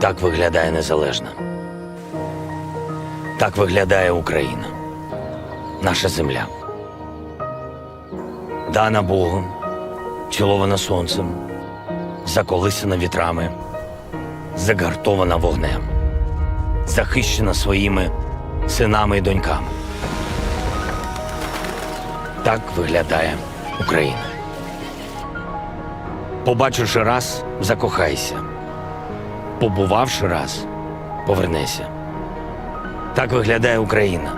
Так виглядає незалежна. Так виглядає Україна, наша земля. Дана Богом, цілована сонцем, заколисана вітрами, загартована вогнем, захищена своїми синами і доньками. Так виглядає Україна. Побачивши раз, закохайся. Побувавши раз, повернися. Так виглядає Україна.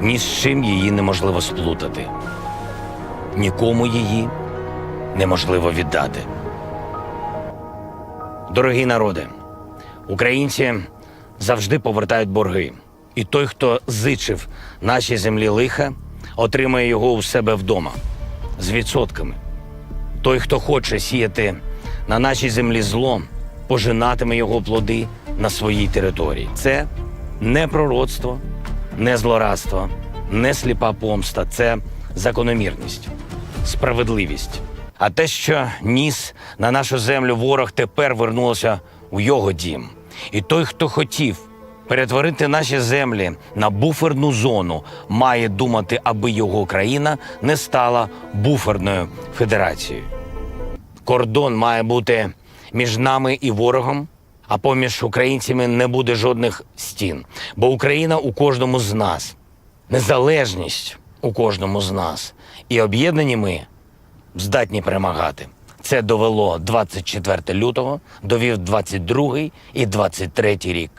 Ні з чим її неможливо сплутати. Нікому її неможливо віддати. Дорогі народи, українці завжди повертають борги. І той, хто зичив нашій землі лиха, отримає його у себе вдома з відсотками. Той, хто хоче сіяти на нашій землі зло, пожинатиме його плоди на своїй території. Це не пророцтво, не злорадство, не сліпа помста, це закономірність, справедливість. А те, що ніс на нашу землю ворог тепер вернулося у його дім. І той, хто хотів перетворити наші землі на буферну зону, має думати, аби його країна не стала буферною федерацією. Кордон має бути між нами і ворогом, а поміж українцями не буде жодних стін. Бо Україна у кожному з нас, незалежність у кожному з нас. І об'єднані ми здатні перемагати. Це довело 24 лютого, довів 22 і 23 рік.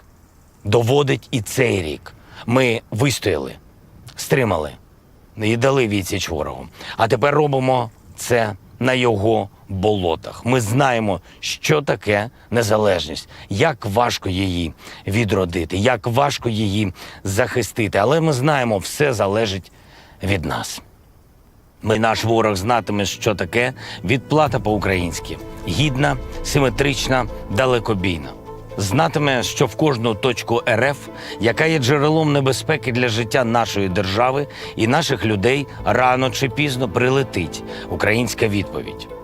Доводить і цей рік. Ми вистояли, стримали і дали відсіч ворогу. А тепер робимо це на його болотах. Ми знаємо, що таке незалежність, як важко її відродити, як важко її захистити. Але ми знаємо, все залежить від нас. Ми наш ворог знатиме, що таке відплата по-українськи гідна, симетрична, далекобійна. Знатиме, що в кожну точку РФ, яка є джерелом небезпеки для життя нашої держави і наших людей, рано чи пізно прилетить українська відповідь.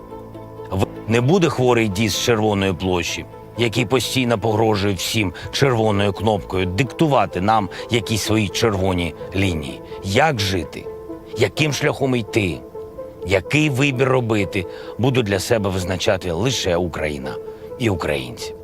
Не буде хворий дід з червоної площі, який постійно погрожує всім червоною кнопкою диктувати нам якісь свої червоні лінії. Як жити? Яким шляхом йти? Який вибір робити, буду для себе визначати лише Україна і українці.